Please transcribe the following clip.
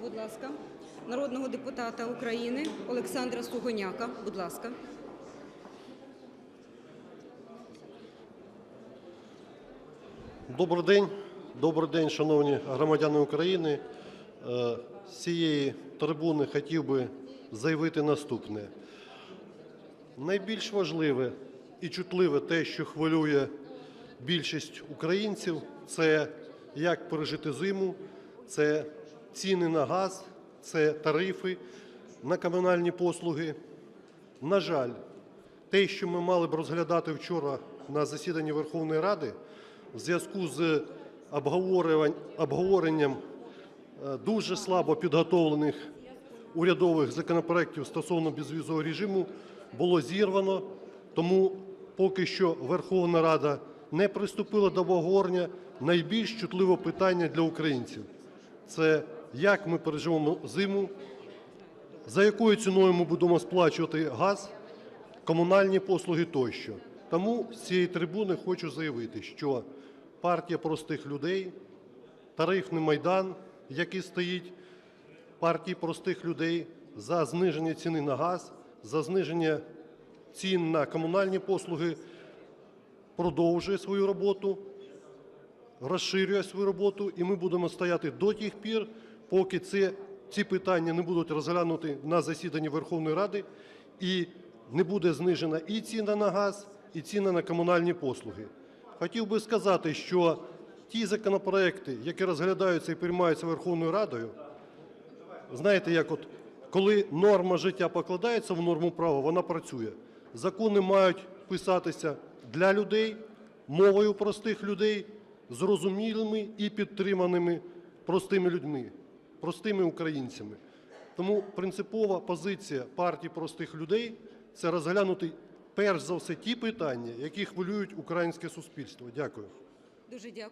будь ласка, народного депутата України Олександра Сугоняка. Будь ласка. Добрий день, добрий день, шановні громадяни України. Е, З цієї трибуни хотів би заявити наступне. Найбільш важливе і чутливе те, що хвилює більшість українців, це як пережити зиму, це ціни на газ, це тарифи на комунальні послуги. На жаль, те, що ми мали б розглядати вчора на засіданні Верховної Ради, в зв'язку з обговоренням е, дуже слабо підготовлених урядових законопроєктів стосовно безвізового режиму, було зірвано. Тому поки що Верховна Рада не приступила до обговорення найбільш чутливого питання для українців. Це як ми переживемо зиму, за якою ціною ми будемо сплачувати газ, комунальні послуги тощо. Тому з цієї трибуни хочу заявити, що партія простих людей, тарифний майдан, який стоїть партії простих людей за зниження ціни на газ, за зниження цін на комунальні послуги, продовжує свою роботу, розширює свою роботу, і ми будемо стояти до тих пір, поки ці, ці питання не будуть розглянуті на засіданні Верховної Ради і не буде знижена і ціна на газ, і ціна на комунальні послуги. Хотів би сказати, що ті законопроекти, які розглядаються і приймаються Верховною Радою, знаєте, як от коли норма життя покладається в норму права, вона працює. Закони мають писатися для людей, мовою простих людей, зрозумілими і підтриманими простими людьми, простими українцями. Тому принципова позиція партії простих людей це розглянути перш за все ті питання, які хвилюють українське суспільство. Дякую. Дуже дякую.